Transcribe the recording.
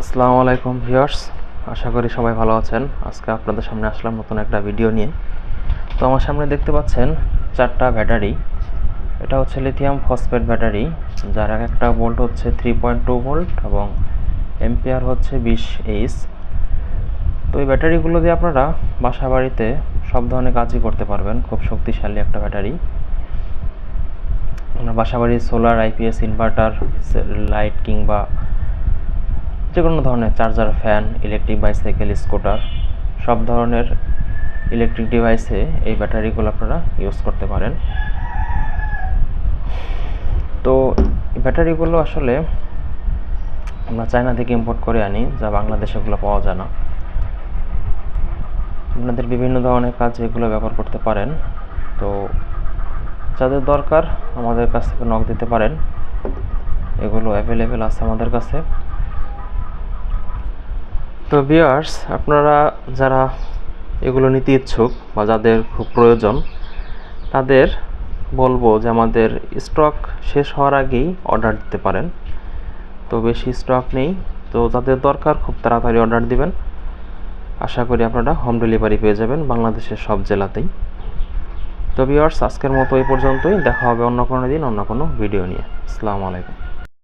আসসালামু আলাইকুম ভিউয়ার্স, আশা করি সবাই ভালো আছেন। আজকে আপনাদের সামনে আসলাম নতুন একটা ভিডিও নিয়ে। তো আমার সামনে দেখতে পাচ্ছেন চারটা ব্যাটারি। এটা হচ্ছে লিথিয়াম ফসফেট ব্যাটারি, যার এক একটা ভোল্ট হচ্ছে থ্রি পয়েন্ট টু ভোল্ট এবং এম্পিয়ার হচ্ছে বিশ এইচ। তো এই ব্যাটারিগুলো দিয়ে আপনারা বাসা বাড়িতে সব ধরনের কাজই করতে পারবেন, খুব শক্তিশালী একটা ব্যাটারি। আপনার বাসা বাড়ির সোলার আইপিএস ইনভার্টার লাইট কিংবা যে কোনো ধরনের charger, fan electric bicycle scooter সব ধরনের ইলেকট্রিক ডিভাইসে এই ব্যাটারিগুলো আপনারা ইউজ করতে পারেন। তো ব্যাটারিগুলো আসলে আমরা চায়না থেকে ইম্পোর্ট করে আনি, যা বাংলাদেশে এগুলো পাওয়া যায় না। আপনাদের বিভিন্ন ধরনের কাজে এগুলো ব্যবহার করতে পারেন। তো যাদের দরকার আমাদের কাছ থেকে নক দিতে পারেন। এগুলো অ্যাভেলেবেল আছে আমাদের কাছে। তো বিয়ার্স আপনারা যারা এগুলো নিতে ইচ্ছুক বা যাদের খুব প্রয়োজন, তাদের বলব যে আমাদের স্টক শেষ হওয়ার আগেই অর্ডার দিতে পারেন। তো বেশি স্টক নেই, তো যাদের দরকার খুব তাড়াতাড়ি অর্ডার দিবেন। আশা করি আপনারা হোম ডেলিভারি পেয়ে যাবেন বাংলাদেশের সব জেলাতেই। তো ভিউয়ার্স আজকের মতো এই পর্যন্তই। দেখা হবে অন্য কোনো দিন, অন্য কোনো ভিডিও নিয়ে। আসসালামু আলাইকুম।